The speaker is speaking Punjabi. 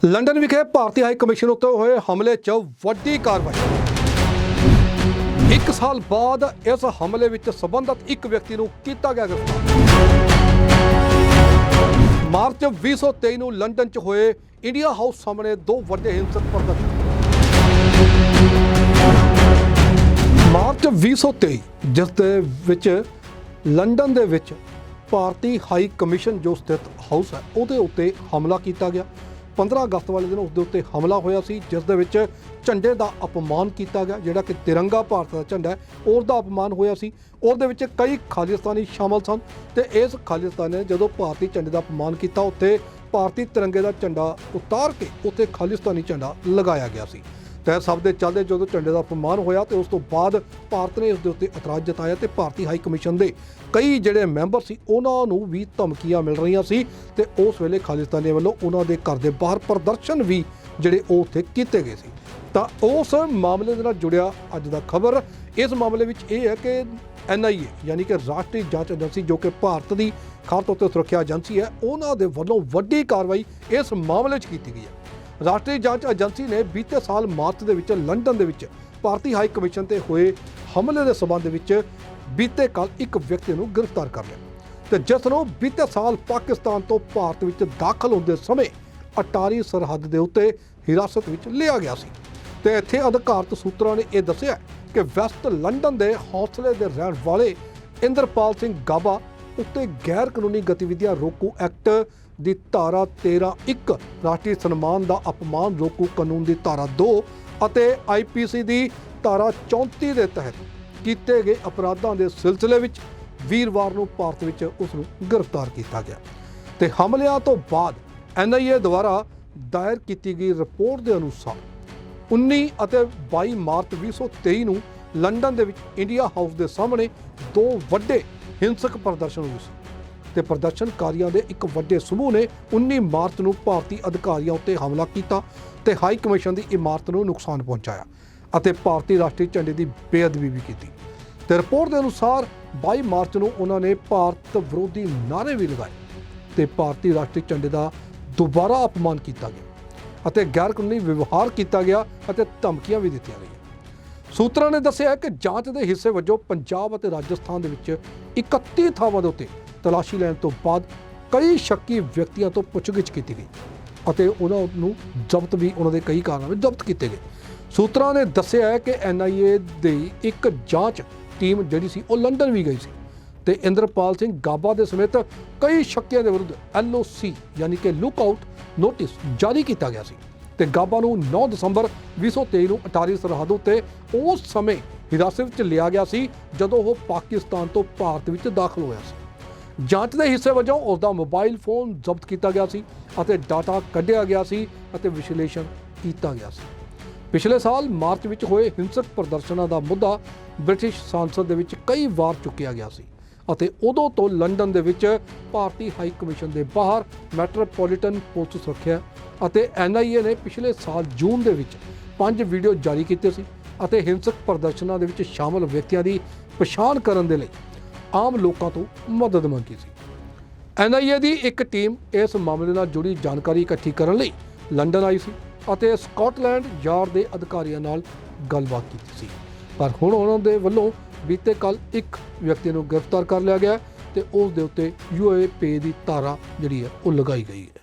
ਲੰਡਨ ਵਿਖੇ ਭਾਰਤੀ ਹਾਈ ਕਮਿਸ਼ਨ ਉੱਤੇ ਹੋਏ ਹਮਲੇ 'ਚ ਵੱਡੀ ਕਾਰਵਾਈ। ਇੱਕ ਸਾਲ ਬਾਅਦ ਇਸ ਹਮਲੇ ਵਿੱਚ ਸਬੰਧਤ ਇੱਕ ਵਿਅਕਤੀ ਨੂੰ ਕੀਤਾ ਗਿਆ ਗ੍ਰਿਫਤਾਰ। ਮਾਰਚ 2023 ਨੂੰ ਲੰਡਨ 'ਚ ਹੋਏ ਇੰਡੀਆ ਹਾਊਸ ਸਾਹਮਣੇ ਦੋ ਵੱਡੇ ਹਿੰਸਕ ਪ੍ਰਦਰਸ਼ਨ। ਮਾਰਚ 2023 ਜਿਸ ਦੇ ਵਿੱਚ ਲੰਡਨ ਦੇ ਵਿੱਚ ਭਾਰਤੀ ਹਾਈ ਕਮਿਸ਼ਨ ਜੋ ਸਥਿਤ ਹਾਊਸ ਹੈ, ਉਹਦੇ ਉੱਤੇ ਹਮਲਾ ਕੀਤਾ ਗਿਆ। 15 ਅਗਸਤ ਵਾਲੇ ਦਿਨ ਉਸ ਦੇ ਉੱਤੇ ਹਮਲਾ ਹੋਇਆ ਸੀ, ਜਿਸ ਦੇ ਵਿੱਚ ਝੰਡੇ ਦਾ ਅਪਮਾਨ ਕੀਤਾ ਗਿਆ, ਜਿਹੜਾ ਕਿ ਤਿਰੰਗਾ ਭਾਰਤ ਦਾ ਝੰਡਾ ਹੈ। ਉਸ ਦਾ ਅਪਮਾਨ ਹੋਇਆ ਸੀ। ਉਸ ਦੇ ਵਿੱਚ ਕਈ ਖਾਲਿਸਤਾਨੀ ਸ਼ਾਮਲ ਸਨ ਤੇ ਇਸ ਖਾਲਿਸਤਾਨੀ ਨੇ ਜਦੋਂ ਭਾਰਤੀ ਝੰਡੇ ਦਾ ਅਪਮਾਨ ਕੀਤਾ, ਉੱਥੇ ਭਾਰਤੀ ਤਿਰੰਗੇ ਦਾ ਝੰਡਾ ਉਤਾਰ ਕੇ ਉੱਥੇ ਖਾਲਿਸਤਾਨੀ ਝੰਡਾ ਲਗਾਇਆ ਗਿਆ ਸੀ। ਤੇ ਸਭ ਦੇ ਚੱਲਦੇ ਜਦੋਂ ਝੰਡੇ ਦਾ ਅਪਮਾਨ ਹੋਇਆ ਤੇ ਉਸ ਤੋਂ ਬਾਅਦ ਭਾਰਤ ਨੇ ਇਸ ਦੇ ਉੱਤੇ ਇਤਰਾਜ਼ ਜਤਾਇਆ ਤੇ ਭਾਰਤੀ ਹਾਈ ਕਮਿਸ਼ਨ ਦੇ ਕਈ ਜਿਹੜੇ ਮੈਂਬਰ ਸੀ, ਉਹਨਾਂ ਨੂੰ ਵੀ ਧਮਕੀਆਂ ਮਿਲ ਰਹੀਆਂ ਸੀ ਤੇ ਉਸ ਵੇਲੇ ਖਾਲਿਸਤਾਨੀਆਂ ਵੱਲੋਂ ਉਹਨਾਂ ਦੇ ਘਰ ਦੇ ਬਾਹਰ ਪ੍ਰਦਰਸ਼ਨ ਵੀ ਜਿਹੜੇ ਉਹ ਉੱਥੇ ਕੀਤੇ ਗਏ ਸੀ। ਤਾਂ ਉਸ ਮਾਮਲੇ ਦੇ ਨਾਲ ਜੁੜਿਆ ਅੱਜ ਦਾ ਖਬਰ, ਇਸ ਮਾਮਲੇ ਵਿੱਚ ਇਹ ਹੈ ਕਿ ਐਨਆਈਏ ਯਾਨੀ ਕਿ ਰਾਸ਼ਟਰੀ ਜਾਂਚ ਏਜੰਸੀ ਜੋ ਕਿ ਭਾਰਤ ਦੀ ਖਾਸ ਤੌਰ ਤੇ ਸੁਰੱਖਿਆ ਏਜੰਸੀ ਹੈ, ਉਹਨਾਂ ਦੇ ਵੱਲੋਂ ਵੱਡੀ ਕਾਰਵਾਈ ਇਸ ਮਾਮਲੇ 'ਚ ਕੀਤੀ ਗਈ ਹੈ। ਰਾਸ਼ਟਰੀ ਜਾਂਚ ਏਜੰਸੀ ਨੇ ਬੀਤੇ ਸਾਲ ਮਾਰਚ ਦੇ ਵਿੱਚ ਲੰਡਨ ਦੇ ਵਿੱਚ ਭਾਰਤੀ ਹਾਈ ਕਮਿਸ਼ਨ ਤੇ ਹੋਏ ਹਮਲੇ ਦੇ ਸਬੰਧ ਵਿੱਚ ਬੀਤੇ ਕੱਲ ਇੱਕ ਵਿਅਕਤੀ ਨੂੰ ਗ੍ਰਿਫਤਾਰ ਕਰ ਲਿਆ ਤੇ ਜਿਸ ਨੂੰ ਬੀਤੇ ਸਾਲ ਪਾਕਿਸਤਾਨ ਤੋਂ ਭਾਰਤ ਵਿੱਚ ਦਾਖਲ ਹੁੰਦੇ ਸਮੇਂ ਅਟਾਰੀ ਸਰਹੱਦ ਦੇ ਉੱਤੇ ਹਿਰਾਸਤ ਵਿੱਚ ਲਿਆ ਗਿਆ ਸੀ। ਤੇ ਇੱਥੇ ਅਧਿਕਾਰਤ ਸੂਤਰਾਂ ਨੇ ਇਹ ਦੱਸਿਆ ਕਿ ਵੈਸਟ ਲੰਡਨ ਦੇ ਹੌਸਲੇ ਦੇ ਰਹਿਣ ਵਾਲੇ ਇੰਦਰਪਾਲ ਸਿੰਘ ਗਾਬਾ ਉੱਤੇ ਗੈਰ ਕਾਨੂੰਨੀ ਗਤੀਵਿਧੀਆਂ ਰੋਕੂ ਐਕਟ ਦੀ ਧਾਰਾ 13.1 ਰਾਸ਼ਟਰੀ ਸਨਮਾਨ ਦਾ ਅਪਮਾਨ ਰੋਕੂ ਕਾਨੂੰਨ ਦੀ ਧਾਰਾ 2 ਅਤੇ ਆਈਪੀਸੀ ਦੀ ਧਾਰਾ 34 ਦੇ ਤਹਿਤ ਕੀਤੇ ਗਏ ਅਪਰਾਧਾਂ ਦੇ ਸਿਲਸਿਲੇ ਵਿੱਚ ਵੀਰਵਾਰ ਨੂੰ ਭਾਰਤ ਵਿੱਚ ਉਸ ਨੂੰ ਗ੍ਰਿਫਤਾਰ ਕੀਤਾ ਗਿਆ। ਤੇ ਹਮਲਿਆਂ ਤੋਂ ਬਾਅਦ ਐਨਆਈਏ ਦੁਆਰਾ ਦਾਇਰ ਕੀਤੀ ਗਈ ਰਿਪੋਰਟ ਦੇ ਅਨੁਸਾਰ 19 ਅਤੇ 22 ਮਾਰਚ 2023 ਨੂੰ ਲੰਡਨ ਦੇ ਵਿੱਚ ਇੰਡੀਆ ਹਾਊਸ ਦੇ ਸਾਹਮਣੇ ਦੋ ਵੱਡੇ ਹਿੰਸਕ ਪ੍ਰਦਰਸ਼ਨ ਹੋਏ ਸੀ। ਤੇ ਪ੍ਰਦਰਸ਼ਨਕਾਰੀਆਂ ਦੇ ਇੱਕ ਵੱਡੇ ਸਮੂਹ ਨੇ 19 ਮਾਰਚ ਨੂੰ ਭਾਰਤੀ ਅਧਿਕਾਰੀਆਂ ਉੱਤੇ ਹਮਲਾ ਕੀਤਾ ਤੇ ਹਾਈ ਕਮਿਸ਼ਨ ਦੀ ਇਮਾਰਤ ਨੂੰ ਨੁਕਸਾਨ ਪਹੁੰਚਾਇਆ ਅਤੇ ਭਾਰਤੀ ਰਾਸ਼ਟਰੀ ਝੰਡੇ ਦੀ ਬੇਅਦਬੀ ਵੀ ਕੀਤੀ। ਤੇ ਰਿਪੋਰਟ ਦੇ ਅਨੁਸਾਰ 22 ਮਾਰਚ ਨੂੰ ਉਹਨਾਂ ਨੇ ਭਾਰਤ ਵਿਰੋਧੀ ਨਾਅਰੇ ਵੀ ਲਗਾਏ ਤੇ ਭਾਰਤੀ ਰਾਸ਼ਟਰੀ ਝੰਡੇ ਦਾ ਦੁਬਾਰਾ ਅਪਮਾਨ ਕੀਤਾ ਗਿਆ ਅਤੇ ਗੈਰ ਕਾਨੂੰਨੀ ਵਿਵਹਾਰ ਕੀਤਾ ਗਿਆ ਅਤੇ ਧਮਕੀਆਂ ਵੀ ਦਿੱਤੀਆਂ ਗਈਆਂ। ਸੂਤਰਾਂ ਨੇ ਦੱਸਿਆ ਕਿ ਜਾਂਚ ਦੇ ਹਿੱਸੇ ਵਜੋਂ ਪੰਜਾਬ ਅਤੇ ਰਾਜਸਥਾਨ ਦੇ ਵਿੱਚ 31 ਥਾਵਾਂ ਦੇ ਉੱਤੇ ਤਲਾਸ਼ੀ ਲੈਣ ਤੋਂ ਬਾਅਦ ਕਈ ਸ਼ੱਕੀ ਵਿਅਕਤੀਆਂ ਤੋਂ ਪੁੱਛਗਿੱਛ ਕੀਤੀ ਗਈ ਅਤੇ ਉਹਨਾਂ ਨੂੰ ਜ਼ਬਤ ਵੀ ਉਹਨਾਂ ਦੇ ਕਈ ਕਾਰਨਾਮੇ ਜ਼ਬਤ ਕੀਤੇ ਗਏ। ਸੂਤਰਾਂ ਨੇ ਦੱਸਿਆ ਹੈ ਕਿ ਐਨਆਈਏ ਦੀ ਇੱਕ ਜਾਂਚ ਟੀਮ ਜਿਹੜੀ ਸੀ, ਉਹ ਲੰਡਨ ਵੀ ਗਈ ਸੀ ਤੇ ਇੰਦਰਪਾਲ ਸਿੰਘ ਗਾਬਾ ਦੇ ਸਮੇਤ ਕਈ ਸ਼ੱਕੀਆਂ ਦੇ ਵਿਰੁੱਧ ਐਲਓਸੀ ਯਾਨੀ ਕਿ ਲੁੱਕ ਆਊਟ ਨੋਟਿਸ ਜਾਰੀ ਕੀਤਾ ਗਿਆ ਸੀ ਤੇ ਗਾਬਾ ਨੂੰ 9 ਦਸੰਬਰ 2023 ਨੂੰ ਅਟਾਰੀ ਸਰਹੱਦ ਉੱਤੇ ਉਸ ਸਮੇਂ ਹਿਰਾਸਤ ਵਿੱਚ ਲਿਆ ਗਿਆ ਸੀ ਜਦੋਂ ਉਹ ਪਾਕਿਸਤਾਨ ਤੋਂ ਭਾਰਤ ਵਿੱਚ ਦਾਖਲ ਹੋਇਆ ਸੀ। ਜਾਂਚ ਦੇ ਹਿੱਸੇ ਵਜੋਂ ਉਸ ਦਾ ਮੋਬਾਈਲ ਫੋਨ ਜ਼ਬਤ ਕੀਤਾ ਗਿਆ ਸੀ ਅਤੇ ਡਾਟਾ ਕੱਢਿਆ ਗਿਆ ਸੀ ਅਤੇ ਵਿਸ਼ਲੇਸ਼ਣ ਕੀਤਾ ਗਿਆ ਸੀ। ਪਿਛਲੇ ਸਾਲ ਮਾਰਚ ਵਿੱਚ ਹੋਏ ਹਿੰਸਕ ਪ੍ਰਦਰਸ਼ਨਾਂ ਦਾ ਮੁੱਦਾ ਬ੍ਰਿਟਿਸ਼ ਸੰਸਦ ਦੇ ਵਿੱਚ ਕਈ ਵਾਰ ਚੁੱਕਿਆ ਗਿਆ ਸੀ ਅਤੇ ਉਦੋਂ ਤੋਂ ਲੰਡਨ ਦੇ ਵਿੱਚ ਭਾਰਤੀ ਹਾਈ ਕਮਿਸ਼ਨ ਦੇ ਬਾਹਰ ਮੈਟਰੋਪੋਲੀਟਨ ਪੁਲਿਸ ਸੁਰੱਖਿਆ ਅਤੇ ਐਨਆਈਏ ਨੇ ਪਿਛਲੇ ਸਾਲ ਜੂਨ ਦੇ ਵਿੱਚ ਪੰਜ ਵੀਡੀਓ ਜਾਰੀ ਕੀਤੇ ਸੀ ਅਤੇ ਹਿੰਸਕ ਪ੍ਰਦਰਸ਼ਨਾਂ ਦੇ ਵਿੱਚ ਸ਼ਾਮਲ ਵਿਅਕਤੀਆਂ ਦੀ ਪਛਾਣ ਕਰਨ ਦੇ ਲਈ ਆਮ ਲੋਕਾਂ ਤੋਂ ਮਦਦ ਮੰਗੀ ਸੀ। ਐਨਆਈਏ ਦੀ ਇੱਕ ਟੀਮ ਇਸ ਮਾਮਲੇ ਨਾਲ ਜੁੜੀ ਜਾਣਕਾਰੀ ਇਕੱਠੀ ਕਰਨ ਲਈ ਲੰਡਨ ਆਈ ਸੀ ਅਤੇ ਸਕਾਟਲੈਂਡ ਯਾਰਡ ਦੇ ਅਧਿਕਾਰੀਆਂ ਨਾਲ ਗੱਲਬਾਤ ਕੀਤੀ ਸੀ। ਪਰ ਹੁਣ ਉਹਨਾਂ ਦੇ ਵੱਲੋਂ ਬੀਤੇ ਕੱਲ ਇੱਕ ਵਿਅਕਤੀ ਨੂੰ ਗ੍ਰਿਫਤਾਰ ਕਰ ਲਿਆ ਗਿਆ ਹੈ ਤੇ ਉਸ ਦੇ ਉੱਤੇ ਯੂਏਪੀ ਦੀ ਧਾਰਾ ਜਿਹੜੀ ਹੈ ਉਹ ਲਗਾਈ ਗਈ ਹੈ।